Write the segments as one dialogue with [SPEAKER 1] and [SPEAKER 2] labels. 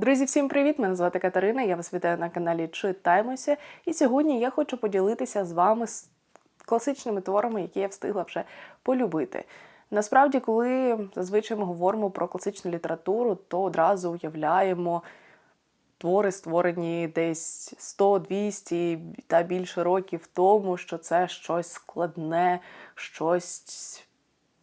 [SPEAKER 1] Друзі, всім привіт! Мене звати Катерина. Я вас вітаю на каналі Читаймося. І сьогодні я хочу поділитися з вами з класичними творами, які я встигла вже полюбити. Насправді, коли зазвичай ми говоримо про класичну літературу, то одразу уявляємо твори, створені десь 100-200 та більше років тому, що це щось складне, щось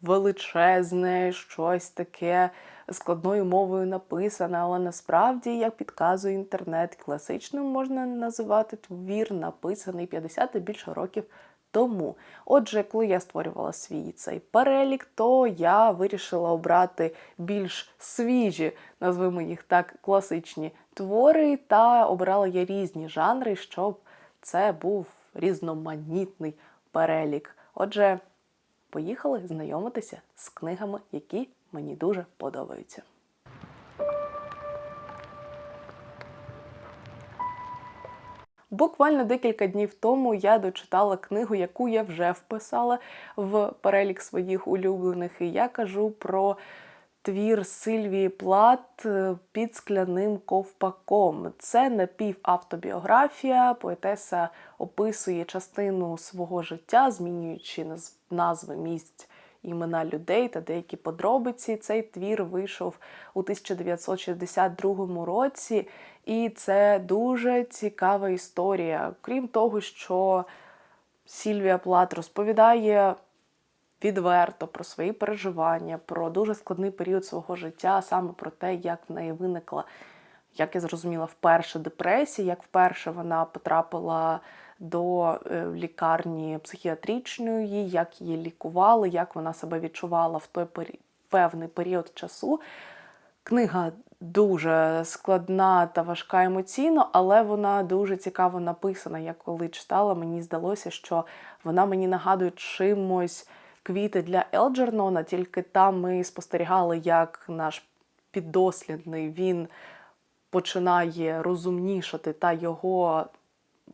[SPEAKER 1] величезне, щось таке складною мовою написане, але насправді, як підказує інтернет, класичним можна називати твір, написаний 50 та більше років тому. Отже, коли я створювала свій цей перелік, то я вирішила обрати більш свіжі, назвемо їх так, класичні твори, та обрала я різні жанри, щоб це був різноманітний перелік. Отже, поїхали знайомитися з книгами, які мені дуже подобаються. Буквально декілька днів тому я дочитала книгу, яку я вже вписала в перелік своїх улюблених. І я кажу про твір Сильвії Плат під скляним ковпаком. Це напівавтобіографія. Поетеса описує частину свого життя, змінюючи назви місць. Імена людей та деякі подробиці. Цей твір вийшов у 1962 році, і це дуже цікава історія. Крім того, що Сільвія Плат розповідає відверто про свої переживання, про дуже складний період свого життя, саме про те, як в неї виникла, як я зрозуміла, вперше депресія, як вперше вона потрапила до е, лікарні психіатричної, як її лікували, як вона себе відчувала в той пері- певний період часу. Книга дуже складна та важка емоційно, але вона дуже цікаво написана. Я коли читала, мені здалося, що вона мені нагадує чимось квіти для Елджернона, тільки там ми спостерігали, як наш піддослідний він починає розумнішати та його.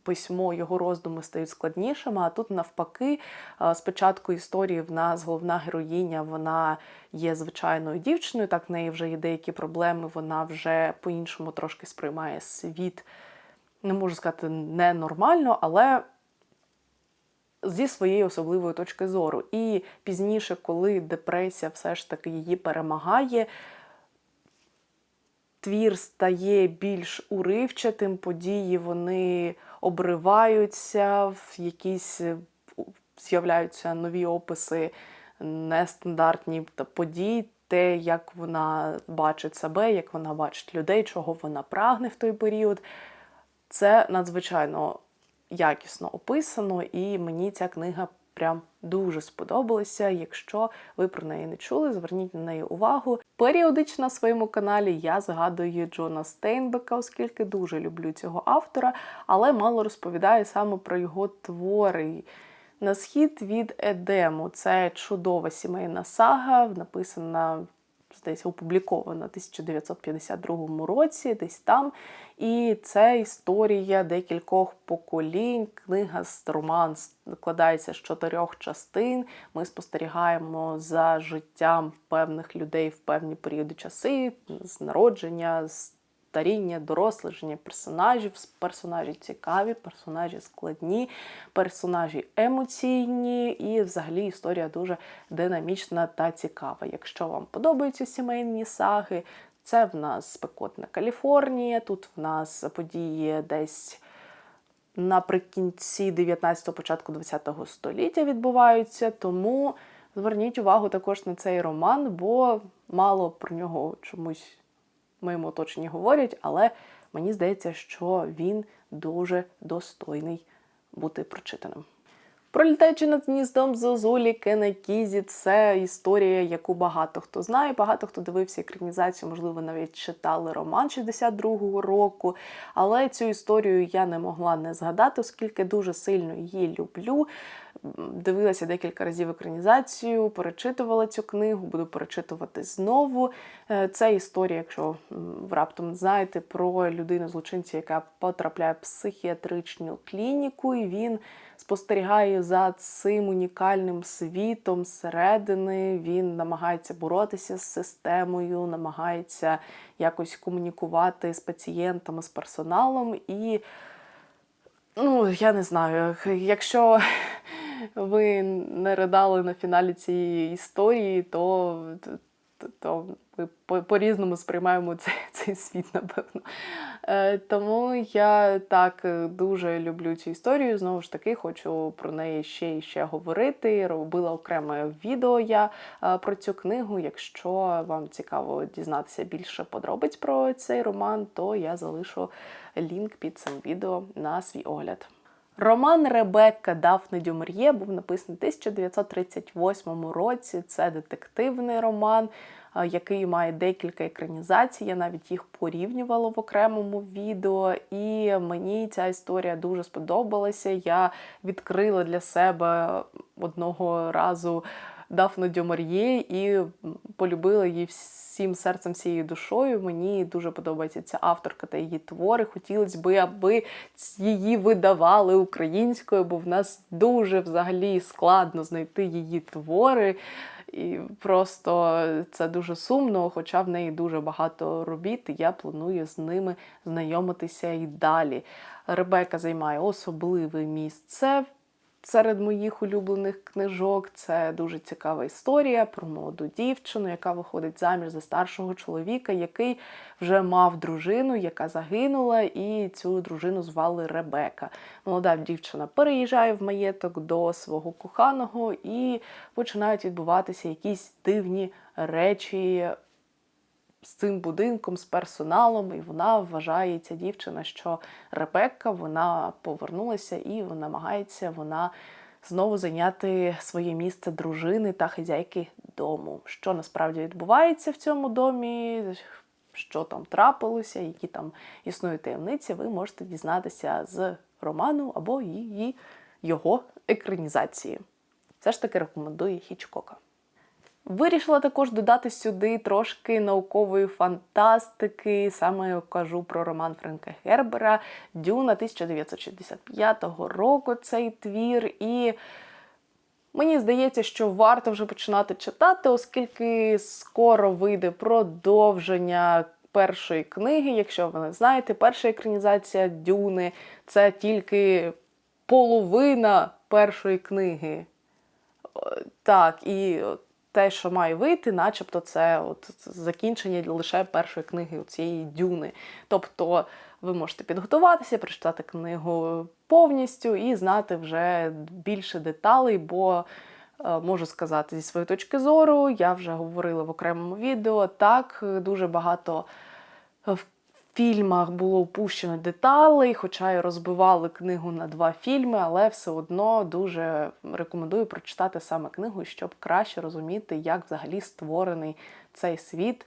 [SPEAKER 1] Письмо, його роздуми стають складнішими, а тут навпаки, е, спочатку історії в нас головна героїня, вона є звичайною дівчиною, так в неї вже є деякі проблеми, вона вже по-іншому трошки сприймає світ, не можу сказати, ненормально, але зі своєї особливої точки зору. І пізніше, коли депресія все ж таки її перемагає, твір стає більш уривчатим, події вони обриваються, в якісь з'являються нові описи, нестандартні та подій, те, як вона бачить себе, як вона бачить людей, чого вона прагне в той період. Це надзвичайно якісно описано, і мені ця книга прям дуже сподобалася. Якщо ви про неї не чули, зверніть на неї увагу. Періодично на своєму каналі я згадую Джона Стейнбека, оскільки дуже люблю цього автора, але мало розповідаю саме про його твори. На схід від Едему це чудова сімейна сага, написана здається, опублікована в 1952 році, десь там. І це історія декількох поколінь. Книга з роман складається з чотирьох частин. Ми спостерігаємо за життям певних людей в певні періоди часи, з народження, з старіння, дорослеження персонажів. Персонажі цікаві, персонажі складні, персонажі емоційні, і взагалі історія дуже динамічна та цікава. Якщо вам подобаються сімейні саги, це в нас спекотна Каліфорнія, тут в нас події десь. Наприкінці 19-го, початку 20-го століття відбуваються, тому зверніть увагу також на цей роман, бо мало про нього чомусь в моєму оточенні говорять, але мені здається, що він дуже достойний бути прочитаним. Пролітаючи над гніздом Зозулі Кена Кізі, це історія, яку багато хто знає, багато хто дивився екранізацію, можливо, навіть читали роман 62-го року. Але цю історію я не могла не згадати, оскільки дуже сильно її люблю. Дивилася декілька разів екранізацію, перечитувала цю книгу, буду перечитувати знову. Е, Це історія, якщо ви раптом знаєте, про людину злочинця, яка потрапляє в психіатричну клініку, і він спостерігає за цим унікальним світом зсередини. Він намагається боротися з системою, намагається якось комунікувати з пацієнтами, з персоналом. І, ну, я не знаю, якщо ви не ридали на фіналі цієї історії, то, то, ми по- по-різному сприймаємо цей, цей світ, напевно. Е, тому я так е, дуже люблю цю історію. Знову ж таки, хочу про неї ще і ще говорити. Робила окреме відео я е, про цю книгу. Якщо вам цікаво дізнатися більше подробиць про цей роман, то я залишу лінк під цим відео на свій огляд. Роман Ребекка Дафне Дюмер'є був написаний у 1938 році. Це детективний роман, який має декілька екранізацій. Я навіть їх порівнювала в окремому відео, і мені ця історія дуже сподобалася. Я відкрила для себе одного разу. Дафну Дюмар'є і полюбила її всім серцем, всією душою. Мені дуже подобається ця авторка та її твори. Хотілося б, аби її видавали українською, бо в нас дуже взагалі складно знайти її твори. І просто це дуже сумно, хоча в неї дуже багато робіт, і я планую з ними знайомитися і далі. Ребека займає особливе місце серед моїх улюблених книжок. Це дуже цікава історія про молоду дівчину, яка виходить заміж за старшого чоловіка, який вже мав дружину, яка загинула, і цю дружину звали Ребека. Молода дівчина переїжджає в маєток до свого коханого і починають відбуватися якісь дивні речі з цим будинком, з персоналом, і вона вважає ця дівчина, що Ребекка вона повернулася і намагається вона знову зайняти своє місце дружини та хазяйки дому. Що насправді відбувається в цьому домі? Що там трапилося, які там існують таємниці, ви можете дізнатися з роману або її його екранізації. Все ж таки рекомендую Хічкока. Вирішила також додати сюди трошки наукової фантастики. Саме я кажу про роман Френка Гербера Дюна 1965 року цей твір. І мені здається, що варто вже починати читати, оскільки скоро вийде продовження першої книги. Якщо ви не знаєте, перша екранізація Дюни це тільки половина першої книги. Так, і те, що має вийти, начебто, це от закінчення лише першої книги цієї дюни. Тобто ви можете підготуватися, прочитати книгу повністю і знати вже більше деталей, бо е, можу сказати зі своєї точки зору, я вже говорила в окремому відео. Так, дуже багато в фільмах було впущено деталей, хоча й розбивали книгу на два фільми, але все одно дуже рекомендую прочитати саме книгу, щоб краще розуміти, як взагалі створений цей світ,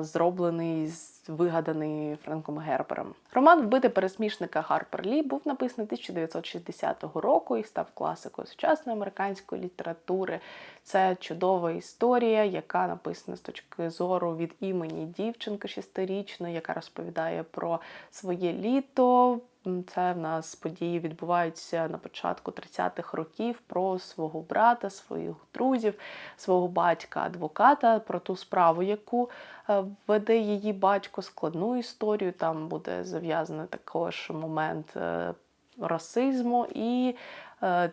[SPEAKER 1] зроблений, з- вигаданий Френком Гербером. Роман Вбити пересмішника Гарпер Лі був написаний 1960 року і став класикою сучасної американської літератури. Це чудова історія, яка написана з точки зору від імені дівчинки шестирічної, яка розповідає про своє літо. Це в нас події відбуваються на початку 30-х років про свого брата, своїх друзів, свого батька-адвоката, про ту справу, яку е, веде її батько, складну історію. Там буде зав'язаний також момент е, расизму і е,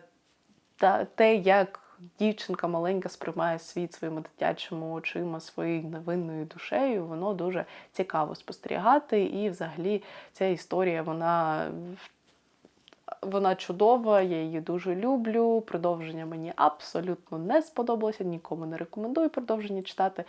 [SPEAKER 1] те, як дівчинка маленька сприймає світ своїми дитячими очима, своєю невинною душею, воно дуже цікаво спостерігати. І взагалі ця історія, вона. Вона чудова, я її дуже люблю. Продовження мені абсолютно не сподобалося, нікому не рекомендую продовження читати.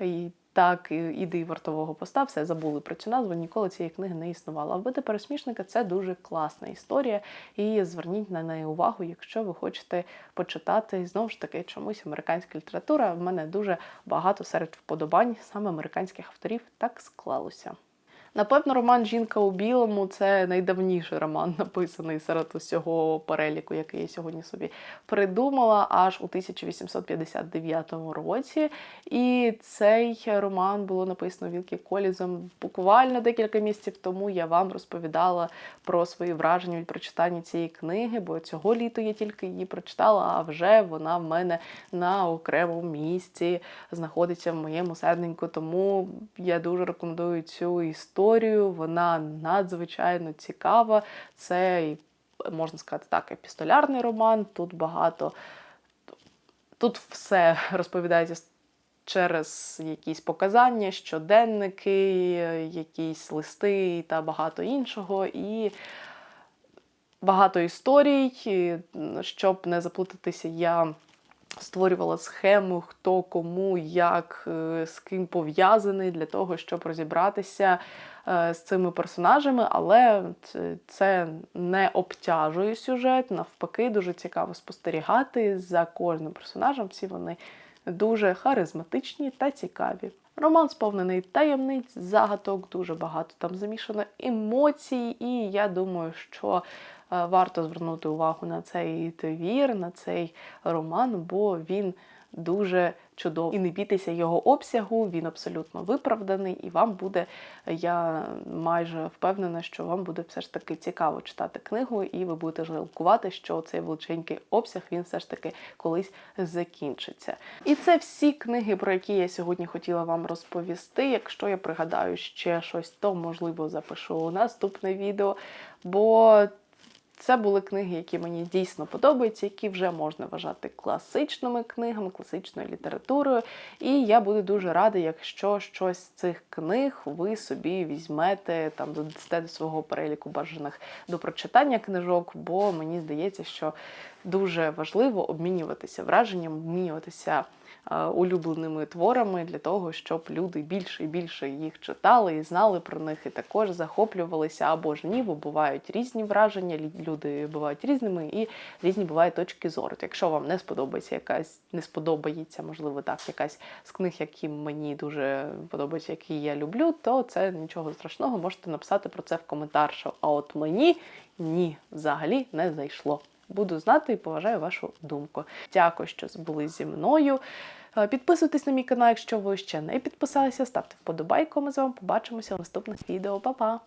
[SPEAKER 1] І так, іди вартового поста, все забули про цю назву, ніколи цієї книги не існувало. А вбити пересмішника це дуже класна історія. І зверніть на неї увагу, якщо ви хочете почитати. Знову ж таки, чомусь американська література. В мене дуже багато серед вподобань саме американських авторів так склалося. Напевно, роман Жінка у білому це найдавніший роман, написаний серед усього переліку, який я сьогодні собі придумала, аж у 1859 році. І цей роман було написано Вілкі Колізом буквально декілька місяців тому. Я вам розповідала про свої враження від прочитання цієї книги, бо цього літа я тільки її прочитала, а вже вона в мене на окремому місці знаходиться в моєму серденьку. Тому я дуже рекомендую цю історію. Вона надзвичайно цікава. Це можна сказати так, епістолярний роман. Тут багато тут все розповідається через якісь показання, щоденники, якісь листи та багато іншого. І багато історій. Щоб не заплутатися, я створювала схему, хто кому, як, е, з ким пов'язаний, для того, щоб розібратися е, з цими персонажами, але це- не обтяжує сюжет. Навпаки, дуже цікаво спостерігати за кожним персонажем. Всі вони дуже харизматичні та цікаві. Роман сповнений таємниць, загадок, дуже багато там замішано емоцій, і я думаю, що варто звернути увагу на цей твір, на цей роман, бо він дуже чудовий. І не бійтеся його обсягу, він абсолютно виправданий, і вам буде, я майже впевнена, що вам буде все ж таки цікаво читати книгу, і ви будете жалкувати, що цей величенький обсяг він все ж таки колись закінчиться. І це всі книги, про які я сьогодні хотіла вам розповісти. Якщо я пригадаю ще щось, то можливо запишу наступне відео. Бо це були книги, які мені дійсно подобаються, які вже можна вважати класичними книгами, класичною літературою. І я буду дуже рада, якщо щось з цих книг ви собі візьмете там додасте до свого переліку бажаних до прочитання книжок, бо мені здається, що дуже важливо обмінюватися враженням, обмінюватися улюбленими творами для того, щоб люди більше і більше їх читали і знали про них, і також захоплювалися або ж ні, бо бувають різні враження, люди бувають різними і різні бувають точки зору. Якщо вам не сподобається якась, не сподобається, можливо, так, якась з книг, які мені дуже подобаються, які я люблю, то це нічого страшного. Можете написати про це в коментар, що а от мені ні, взагалі не зайшло. Буду знати і поважаю вашу думку. Дякую, що були зі мною. Е, Підписуйтесь на мій канал, якщо ви ще не підписалися. Ставте вподобайку. Ми з вами побачимося в наступних відео. Па-па!